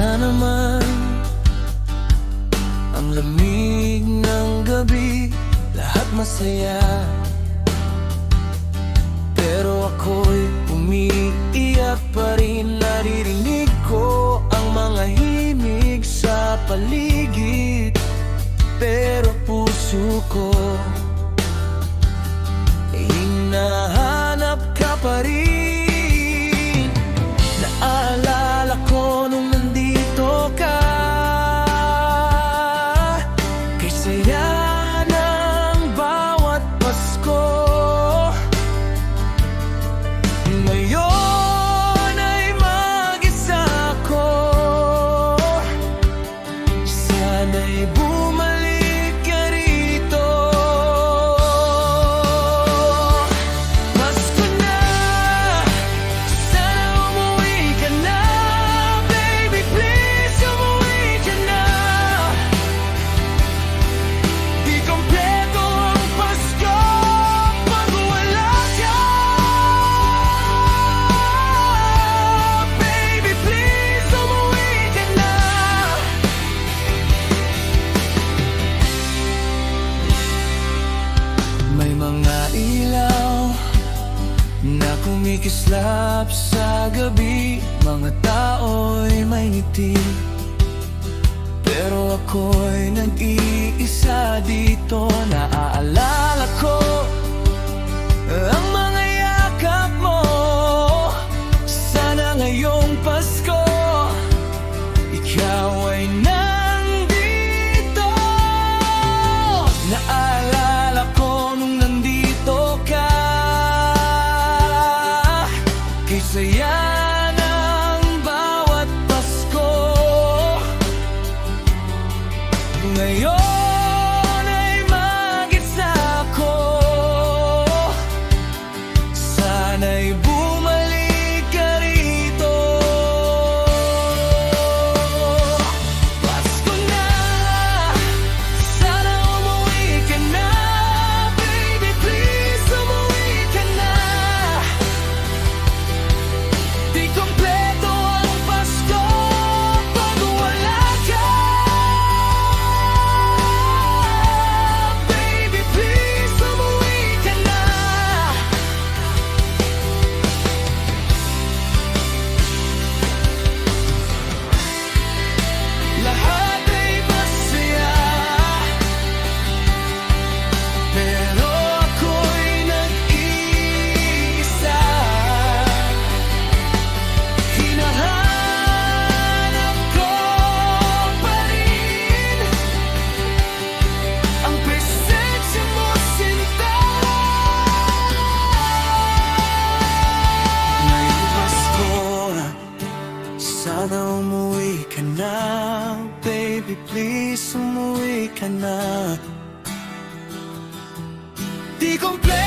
ka naman Ang lamig ng gabi Lahat masaya. Pero ako'y umiiyak pa rin Naririnig ko ang mga himig sa paligid. Pero puso ko 没有 kumikislap sa gabi. Mga tao'y may ngiti Pero ako'y nag-iisa dito. Naaalala La Please, umuwi ka na. Di kompleto